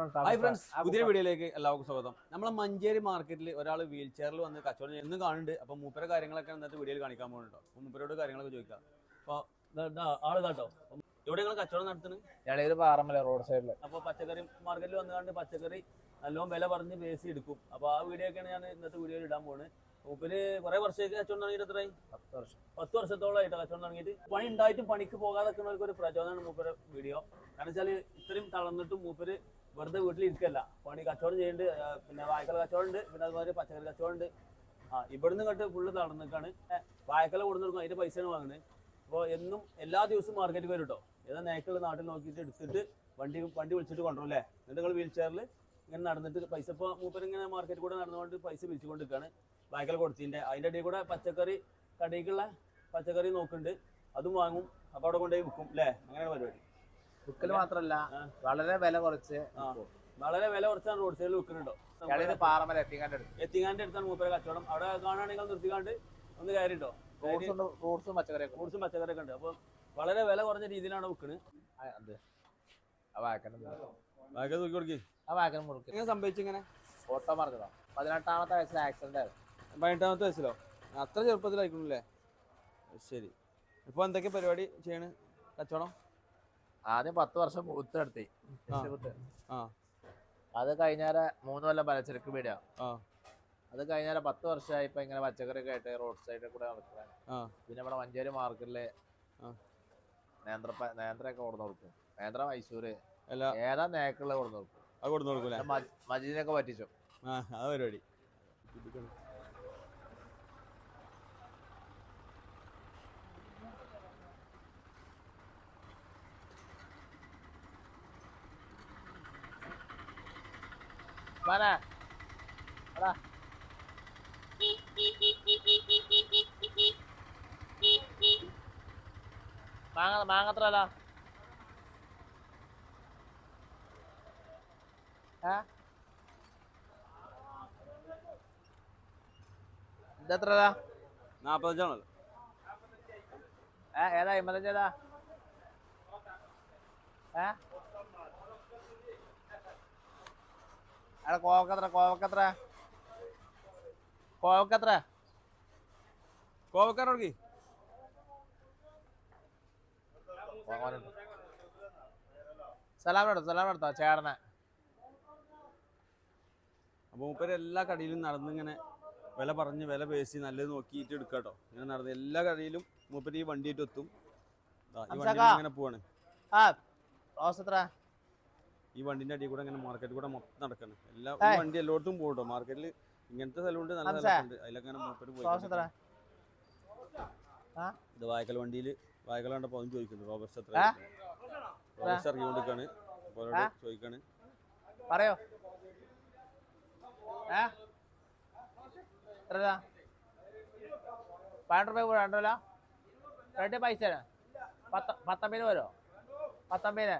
Hi friends പുതിയ വീഡിയോയിലേക്ക് എല്ലാവർക്കും സ്വാഗതം. നമ്മളെ മഞ്ചേരി മാർക്കറ്റിൽ ഒരാൾ വീൽ ചെയറിൽ വന്ന് കച്ചവടം ചെയ്യുന്നു. കാണുന്നുണ്ട്. അപ്പൊ മൂപ്പര കാര്യങ്ങളൊക്കെ ഇന്നത്തെ വീഡിയോയിൽ കാണിക്കാൻ പോകുന്നുണ്ടോ അപ്പൊ മൂപ്പരോട് കാര്യങ്ങളൊക്കെ ചോദിക്കാം. അപ്പൊ ആൾ കേട്ടോ. ഇവിടെ നിങ്ങൾ കച്ചവടം നടത്തുന്നത് പാറമല റോഡ് സൈഡിൽ അപ്പൊ പച്ചക്കറി മാർക്കറ്റിൽ വന്ന് കണ്ട് പച്ചക്കറി നല്ലോണം വില പറഞ്ഞ് ബേസ് എടുക്കും. അപ്പൊ ആ വീഡിയോ ഒക്കെയാണ് ഞാൻ ഇന്നത്തെ വീഡിയോയിൽ ഇടാൻ പോകുന്നത് മൂപ്പര് കുറെ വർഷത്തേക്ക് കച്ചവടം തുടങ്ങിയിട്ട് എത്രയായി? പത്ത് വർഷം. പത്ത് വർഷത്തോളമായിട്ട് കച്ചവടം തുടങ്ങിയിട്ട്. പണി ഉണ്ടായിട്ടും പണിക്ക് പോകാതെ നിൽക്കുന്നവർക്ക് ഒരു പ്രചോദനമാണ് മൂപ്പര് വീഡിയോ കാരണം വെച്ചാൽ ഇത്രയും തളർന്നിട്ടും മൂപ്പര് വെറുതെ വീട്ടിൽ ഇരിക്കല്ല പണി കച്ചവടം ചെയ്യുന്നുണ്ട് പിന്നെ വായ്ക്കല കച്ചവടം ഉണ്ട് പിന്നെ അതുപോലെ പച്ചക്കറി കച്ചവടം ഉണ്ട് ആ ഇവിടുന്ന് കണ്ട് ഫുള്ള് തളർന്നിക്കാണ് വായ്ക്കല കൊടുന്ന് കൊടുക്കും അതിന്റെ പൈസയാണ് വാങ്ങുന്നത് അപ്പോൾ എന്നും എല്ലാ ദിവസവും മാർക്കറ്റിൽ വരും കേട്ടോ ഏതാ നേക്കുള്ള നാട്ടിൽ നോക്കിയിട്ട് എടുത്തിട്ട് വണ്ടി വണ്ടി വിളിച്ചിട്ട് കൊണ്ടുവരും അല്ലേ? എന്നിട്ട് നിങ്ങൾ വീൽ ചെയറിൽ ഇങ്ങനെ നടന്നിട്ട് പൈസ ഇപ്പോൾ മൂപ്പർ ഇങ്ങനെ മാർക്കറ്റിൽ കൂടെ നടന്നുകൊണ്ട് പൈസ പിരിച്ചുകൊണ്ടിരിക്കുകയാണ് വായക്കല കൊടുത്തിന്റെ അതിന്റെ ഇടയിൽ കൂടെ പച്ചക്കറി കടയിലേക്കുള്ള പച്ചക്കറി നോക്കുന്നുണ്ട്. അതും വാങ്ങും. അപ്പോൾ അവിടെ കൊണ്ടുപോയി വിൽക്കും അല്ലേ? അങ്ങനെയാണ് പരിപാടി. വിക്കൽ മാത്രല്ല. വളരെ വില കുറച്ച് വളരെ വില കുറച്ചാണ് റോഡ് സൈഡിൽ വിൽക്കുന്നുണ്ടോ? പാറമല എത്തിങ്ങാണ്ട് എത്തിങ്ങാണ്ട് എടുത്താണ് മൂപ്പര കച്ചവടം. അവിടെ കാണുകയാണെങ്കിൽ നിർത്തിക്കാണ്ട് ഒന്ന് കയറിട്ടോ റോഡ്സും ഉണ്ട് ഫ്രൂട്ട്സും പച്ചക്കറിയൊക്കെ ഉണ്ട്. ഫ്രൂട്ട്സും പച്ചക്കറിയൊക്കെ ഉണ്ട്. അപ്പോൾ വളരെ വില കുറഞ്ഞ രീതിയിലാണ് വിൽക്കുന്നത് ആ, ആ തൂക്കി കൊടുക്കി. മുറുക്കി. എങ്ങനെ സംഭവിച്ചിങ്ങനെ ഓട്ടോ മറിഞ്ഞതാ പതിനെട്ടാമത്തെ വയസ്സിൽ ആക്സിഡന്റ് ആയിരുന്നു. പതിനെട്ടാമത്തെ വയസ്സിലോ? അത്ര ചെറുപ്പത്തിലായിക്കണല്ലേ ശരി. ഇപ്പോൾ എന്തൊക്കെ പരിപാടി ചെയ്യണ്? കച്ചവടം? ആദ്യം പത്ത് വർഷം ഉത്തെടുത്തി നടത്തി അത് കഴിഞ്ഞാൽ മൂന്ന് കൊല്ലം പലചരക്ക് പീടിയ. അത് കഴിഞ്ഞാൽ പത്ത് വർഷമായി ഇപ്പൊ ഇങ്ങനെ പച്ചക്കറി ഒക്കെ ആയിട്ട് റോഡ് സൈഡിൽ കൂടെ നടക്കാൻ പിന്നെ നമ്മുടെ മഞ്ചേരി മാർക്കറ്റിൽ. നേന്ത്ര നേന്ത്രയൊക്കെ കൊടുന്നു കൊടുക്കും. നേന്ത്ര മൈസൂര്. ഏതാ നേക്കുള്ള കൊടുന്നു കൊടുക്കും. കൊടുത്തു കൊടുക്കൂലേ? മജ്- മജീദിനൊക്കെ പറ്റിച്ചു. ആ പരിപാടി. മാനാ എടാ മാങ്ങ മാങ്ങ എത്ര അല്ല ഏ ഇതെത്ര നാൽപ്പത്തഞ്ചാണല്ലോ ഏ ഏതാ അമ്പത്തഞ്ച് ഏതാ ഏ എടാ കോവക്കത്ര കോവക്കെത്ര സലാം കോവക്കാരോടക്കി സലാം സലാമിനെടുത്തോ ചേർന്ന അപ്പോൾ മൂപ്പര് എല്ലാ കടയിലും നടന്നിങ്ങനെ വില പറഞ്ഞ് വില പേശി നല്ലത് നോക്കിയിട്ട് എടുക്കാട്ടോ. ഇങ്ങനെ നടന്ന് എല്ലാ കടയിലും മൂപ്പര് ഈ വണ്ടിയിട്ട് എത്തും ഈ വണ്ടി ഇങ്ങനെ പോവാണ്. ആ റോസ് എത്ര ഈ വണ്ടിന്റെ അടിയിൽ കൂടെ ഇങ്ങനെ മാർക്കറ്റിൽ കൂടെ മൊത്തം നടക്കണം. എല്ലാ ഈ വണ്ടി എല്ലായിടത്തും പോകട്ടോ. കേട്ടോ മാർക്കറ്റിൽ ഇങ്ങനത്തെ സ്ഥലമുണ്ട് നല്ല. സ്ഥലമുണ്ട്. അതിലൊക്കെ അങ്ങനെ മൂപ്പര് പോയി ഇത് വായക്കൽ വണ്ടിയിൽ വായക്കൽ കണ്ടപ്പോൾ അവൻ ചോദിക്കുന്നു. റോബർട്സ് എത്ര? റോബർട്സ് അപ്പോൾ അവരോട് ചോദിക്കാണ് പറയോ? പതിനെട്ട് രൂപ കൂടെ ഉണ്ടല്ലോ രണ്ട് പൈസ പത്ത പത്തൊമ്പതിന് വരുമോ? പത്തൊമ്പതിന്.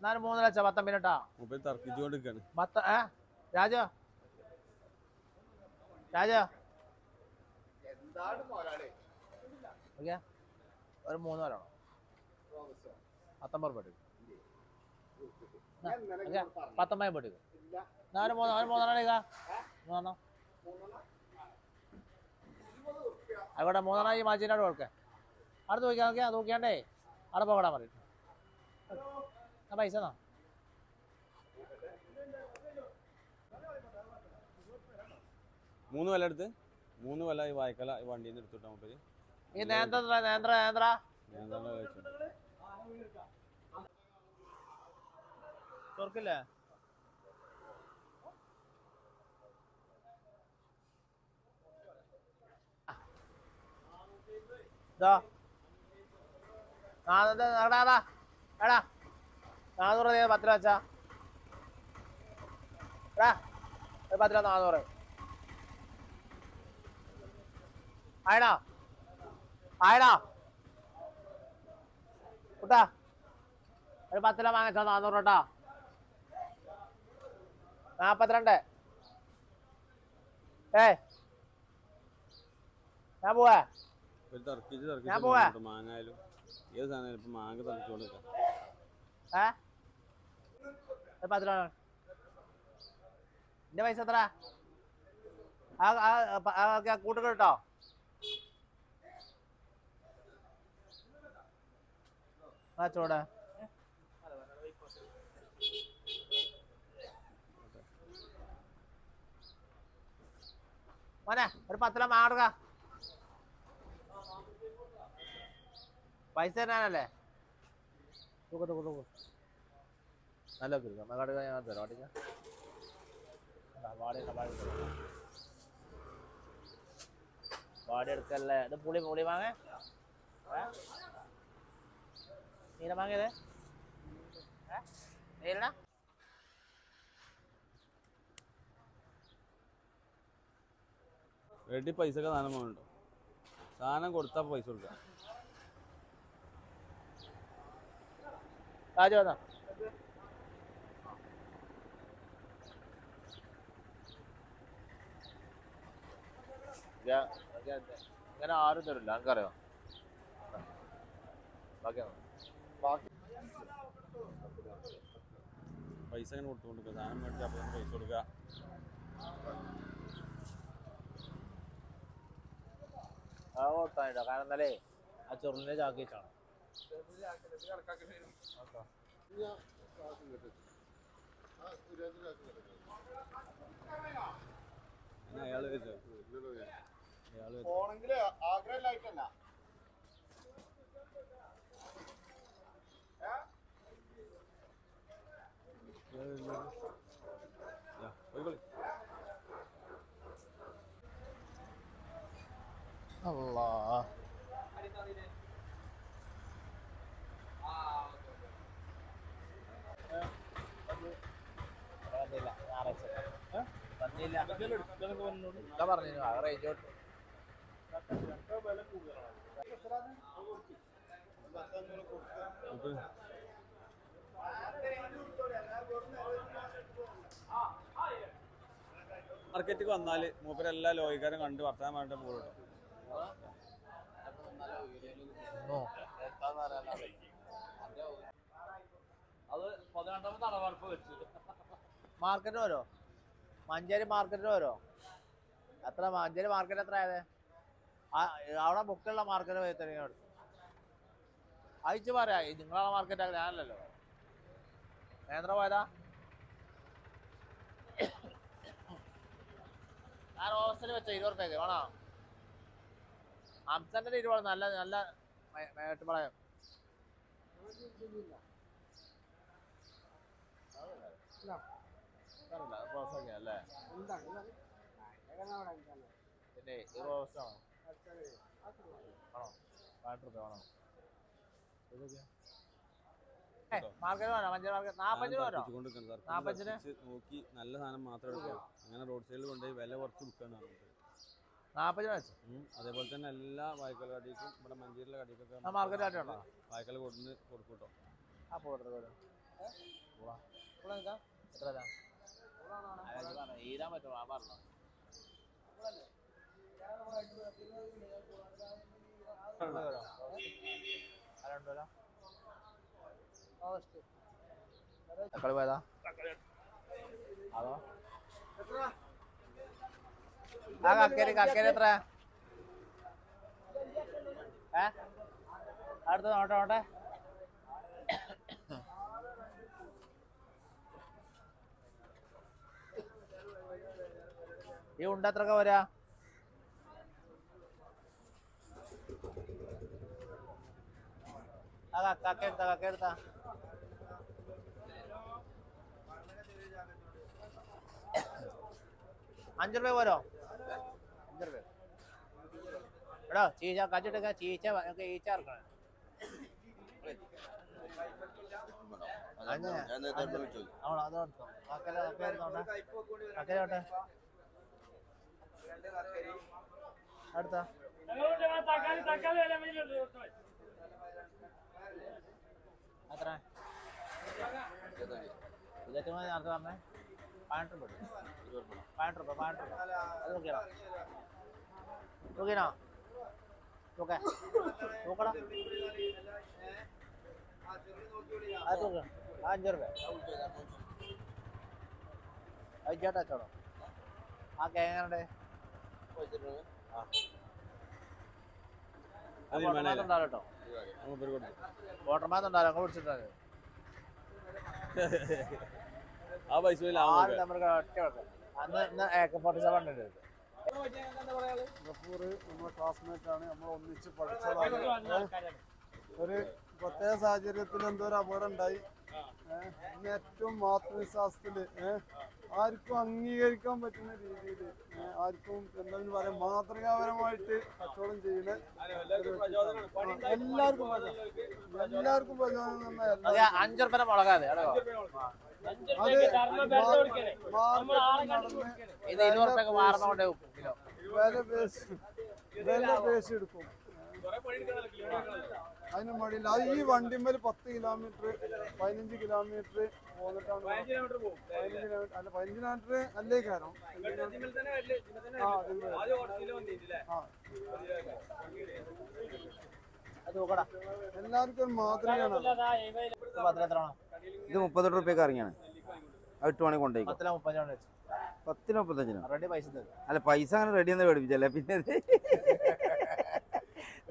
എന്നാലും മൂന്ന് ലക്ഷം പത്തം മൂപ്പര് തർക്കിച്ചുകൊണ്ടിരിക്കാണ്. പത്ത് ഏ? രാജോ? രാജോ? ഓക്കെ. ഒരു മൂന്ന് പേരാണോ പത്തൊമ്പത് രൂപ എടുക്കും. എന്നാ, ഓക്കേ, പത്തൊമ്പത് രൂപ എടുക്കും. എന്നാ ഒരു മൂന്ന് ഒരു മൂന്നെണ്ണം. മൂന്നെണ്ണം? ആയിക്കോട്ടെ മൂന്നെണ്ണം ഈ മാച്ചിനോട് കൊടുക്കേ. അവിടെ നോക്കിയാൽ നോക്കിയാൽ നോക്കിയാണ്ടേ. അവിടെ പോകടാ പറയും. ആ പൈസ എന്നാ മൂന്ന് വില എടുത്ത്. മൂന്ന് വില ഈ വായക്കല ഈ വണ്ടിയിൽ നിന്ന് എടുത്തിട്ടാ മൂപ്പര് ഈ നേന്ത്ര? നേന്ത്ര നേന്ത്ര തുറക്കില്ലേ? ഇതോ നാന്നൂറ് എടാ എടാ. എടാ നാന്നൂറ് നീ പത്ത് രൂപ വെച്ചാ. എടാ പത്ത് രൂപ നാനൂറ്. ആയടാ ആയടാ. കുട്ടാ ഒരു പത്ത് രൂപ വാങ്ങിച്ചോ നാനൂറ് കേട്ടാ നാപ്പത്തിരണ്ട്. ഏ ഞാൻ പോവാ. ഞാൻ പോവാ. മാങ്ങായാലും ഏത് സാധനം ഇപ്പൊ മാങ്ങ തർക്കിച്ചുകൊണ്ടിരിക്കാം ഏ? ഒരു പത്ത് രൂപ എന്റെ പൈസ എത്ര ആ ആ കൂട്ടുകൾ കേട്ടോ ആ ചൂട് മോനെ ഒരു പത്തില മാറുക പൈസ തരാനല്ലേ തൂക്ക് തൂക്ക് തൂക്ക് നല്ല കിട്ടും കടക ഞാൻ തരാം. അടിക്ക വാടി വാടി വാടി എടുക്കല്ലേ ഇത് പുളി പുളി വാങ്ങ നീല വാങ്ങിയത് നീല? റെഡി പൈസക്ക് സാധനം വേണ്ടോ സാധനം കൊടുത്താൽ പൈസ കൊടുക്കാം. രാജു വന്നോ? ഇങ്ങനെ ആരും തരില്ല. എനിക്കറിയാം. പൈസ ഇങ്ങനെ കൊടുത്തു കൊടുക്കുക സാധനം മേടിച്ചാൽ അപ്പോൾ പൈസ കൊടുക്കുക ആ കൊടുത്തായിട്ടോ കാരണം എന്നാലേ ആ ചുരുളിനെ ചാക്കി വെച്ചാണ്. അങ്ങനെ അയാൾ വെച്ചോ അയാൾ വെച്ചോ പോണെങ്കിൽ ആഗ്രഹമില്ലായിട്ടല്ല. അല്ലാ പറഞ്ഞു ആ റേഞ്ച് കൊടുത്തു ഇപ്പൊ വന്നാൽ വന്നാൽ മൂപ്പരെല്ലാ ലോഹിക്കാരും കണ്ട് വർത്തമാനം പറഞ്ഞിട്ട് പോകും അത് പതിനെട്ടാമത്തെ അളവർപ്പ് വെച്ചു മാർക്കറ്റ് വരോ മഞ്ചേരി മാർക്കറ്റിൽ വരോ എത്ര മഞ്ചേരി മാർക്കറ്റ് എത്ര ആയത് അവിടെ ബുക്കുള്ള മാർക്കറ്റ് പോയി തുടങ്ങിയോട് അയച്ചു പറയാ നിങ്ങളുടെ മാർക്കറ്റ് മാർക്കറ്റ് ഞാനല്ലല്ലോ. നേന്ത്ര പോയതാ? ഞാൻ ഓഫീസിൽ വെച്ച ഇരുപത് റുപ്യക്ക് വേണോ? അംസന്റെ ഇരുപത് നല്ല നല്ല മേട്ടുപളയം അല്ലേ? പിന്നെ ഈ റോസ് നോക്കി നല്ല സാധനം മാത്രം എടുക്കുക അങ്ങനെ റോഡ് സൈഡിൽ കൊണ്ടുപോയി വില കുറച്ച് വിൽക്കാണ്. അതേപോലെ തന്നെ എല്ലാ വായ്ക്കൽ കടിക്കും ഇവിടെ മഞ്ചേരിയിലെ കടിക്കൊക്കെ വായ്ക്കൽ കൊടുന്ന് കൊടുക്കും കേട്ടോ. ആ പോട്ടെ പോട്ടെ എത്ര തരാം? അയാൾക്ക് പറഞ്ഞു, ഈരാൻ പറ്റുമോ ആ പറഞ്ഞോ തക്കാളി പോയതാ അതോ ആ കക്കേരി കക്കേരി എത്ര ഏ അടുത്ത നോട്ടെ നോട്ടെ ഈ ഉണ്ട എത്രക്ക വരാ. ക- കക്ക എടുത്ത കക്ക എടുത്ത അഞ്ചു രൂപ പോരോ? അഞ്ചു രൂപ എടോ ചീച്ച കച്ചിട്ടൊക്കെ ചീച്ച ഒക്കെ ഈച്ച ഇറക്കണം അവളോ അതോട്ടോ കക്കല കക്ക എടുത്തോട്ടെ കക്കലോട്ടെ അടുത്ത. തക്കാളി തക്കാളി വില എത്ര ഇതൊക്കെ മതി നേരത്തെ പറഞ്ഞേ. പതിനെട്ട് രൂപ പതിനെട്ട് രൂപ പതിനെട്ട് രൂപ അത് നോക്കിയാണോ നോക്കിയാണോ നോക്കേ നോക്കടാ. അത് നോക്കണം ആ അഞ്ച് രൂപ അത് ചേട്ടാ വെച്ചോളൂ. ആ. കേങ്ങനുണ്ട് ഉണ്ടാവും കേട്ടോ വോട്ടർമാർ ഉണ്ടാവും അങ്ങ് പിടിച്ചിട്ടുണ്ട് ആ പൈസ ആറ് നമ്പർ ഒറ്റ വെക്കാം അന്ന് ഇന്ന് ഏക്ക ഫോർട്ടി സെവൻ ഉണ്ട് ഗഫൂർ നമ്മുടെ ക്ലാസ്മേറ്റ് ആണ് നമ്മൾ ഒന്നിച്ച് പഠിച്ചതാണ്. ഒരു പ്രത്യേക സാഹചര്യത്തിൽ എന്തോ ഒരു അപകടം ഉണ്ടായി. ഏറ്റവും ആത്മവിശ്വാസത്തിൽ ഏഹ് ആർക്കും അംഗീകരിക്കാൻ പറ്റുന്ന രീതിയിൽ ആർക്കും എന്താ പറയാ മാതൃകാപരമായിട്ട് കച്ചവടം ചെയ്യുന്ന എല്ലാവർക്കും. എല്ലാവർക്കും പ്രചോദനം തന്ന അത് എല്ലാ- അഞ്ചു റുപ്യ മുളകാതെ അത് വില പേശി വില പേശി എടുക്കും. അതിന് മടിയില്ല. അത് ഈ വണ്ടിമേൽ പത്ത് കിലോമീറ്റർ പതിനഞ്ച് കിലോമീറ്റർ പോന്നിട്ടാണ് പതിനഞ്ച് കിലോമീറ്റർ അല്ല പതിനഞ്ച് കിലോമീറ്റർ അല്ലേ കാരണം ആ എല്ലാവർക്കും മാതൃകയാണ്. അത്. ഇത് മുപ്പത് റുപ്യക്ക് ഇറങ്ങിയാണ്. അത് എട്ട് മണി കൊണ്ടുപോയി പത്തിന് മുപ്പത്തഞ്ചിനോ? റെഡി പൈസ തരും. അല്ല പൈസ അങ്ങനെ റെഡി എന്ന് മേടിപ്പിച്ചല്ലേ? പിന്നെ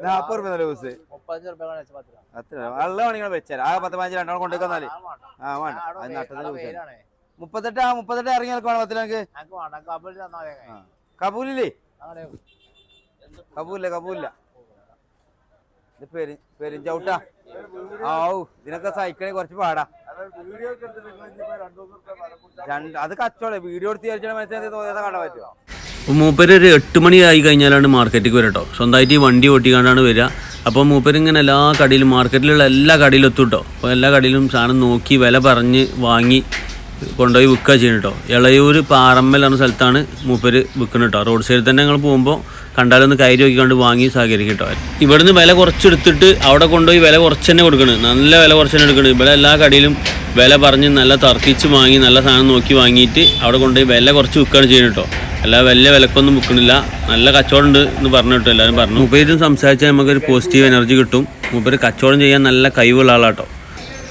നാപ്പത് റുപ്യ ദിവസം മുപ്പത്തഞ്ച് രൂപ വെച്ച് വെള്ളം വെച്ചാൽ ആ പത്ത് പതിനഞ്ച് ആ വേണ്ട. അത് മുപ്പത്തെട്ട് മുപ്പത്തെട്ട് ഇറങ്ങി കബൂലില്ലേ? കബൂലില്ല കബൂലില്ല. ഇത് പെരി പെരിഞ്ചൗട്ടാ. ആവു ഇതിനൊക്കെ സഹിക്കണേ കുറച്ച് പാടാ. രണ്ട് അത് കച്ചവടം. വീഡിയോ എടുത്ത് വിചാരിച്ചാൽ മനസ്സിലാക്കി കാണാൻ പറ്റുമോ മൂപ്പര് ഒരു എട്ട് മണി ആയി കഴിഞ്ഞാലാണ് മാർക്കറ്റിലേക്ക് വരട്ടോ സ്വന്തമായിട്ട് ഈ വണ്ടി ഓട്ടിക്കാണ്ടാണ് വരിക. അപ്പോൾ മൂപ്പരിങ്ങനെ എല്ലാ കടയിലും മാർക്കറ്റിലുള്ള എല്ലാ കടയിലും എത്തും കേട്ടോ അപ്പോൾ എല്ലാ കടയിലും സാധനം നോക്കി വില പറഞ്ഞ് വാങ്ങി കൊണ്ടുപോയി വിൽക്കുക ചെയ്യണം കേട്ടോ ഇളയൂർ പാറമ്മൽ എന്ന സ്ഥലത്താണ് മൂപ്പര് വിൽക്കുന്നത് കേട്ടോ റോഡ് സൈഡിൽ തന്നെ ഞങ്ങൾ പോകുമ്പോൾ കണ്ടാലൊന്ന് കയറി നോക്കിക്കൊണ്ട് വാങ്ങി സഹകരിക്കും കേട്ടോ ഇവിടുന്ന് വില കുറച്ചെടുത്തിട്ട് അവിടെ കൊണ്ടുപോയി വില കുറച്ച് തന്നെ കൊടുക്കണം. നല്ല വില കുറച്ച് തന്നെ എടുക്കണം. ഇവിടെ എല്ലാ കടയിലും വില പറഞ്ഞ് നല്ല തർക്കിച്ച് വാങ്ങി നല്ല സാധനം നോക്കി വാങ്ങിയിട്ട് അവിടെ കൊണ്ടുപോയി വില കുറച്ച് വിൽക്കുകയാണ് ചെയ്യുന്നത് കേട്ടോ. അല്ല വലിയ വിലക്കൊന്നും വിൽക്കണില്ല നല്ല കച്ചവടം ഉണ്ട് എന്ന് പറഞ്ഞു കേട്ടോ എല്ലാവരും പറഞ്ഞു. മൂപ്പരും സംസാരിച്ചാൽ നമുക്കൊരു പോസിറ്റീവ് എനർജി കിട്ടും. മൂപ്പര് കച്ചവടം ചെയ്യാൻ നല്ല കഴിവുള്ള ആളാട്ടോ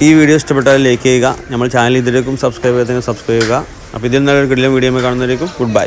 ഈ വീഡിയോ ഇഷ്ടപ്പെട്ടാൽ ലൈക്ക് ചെയ്യുക. നമ്മൾ ചാനൽ ഇതിലേക്കും സബ്സ്ക്രൈബ് ചെയ്തെങ്കിൽ സബ്സ്ക്രൈബ് ചെയ്യുക. അപ്പോൾ ഇതിൽ നല്ലൊരു കിടിലം വീഡിയോ കാണുന്നതിലേക്കും ഗുഡ് ബൈ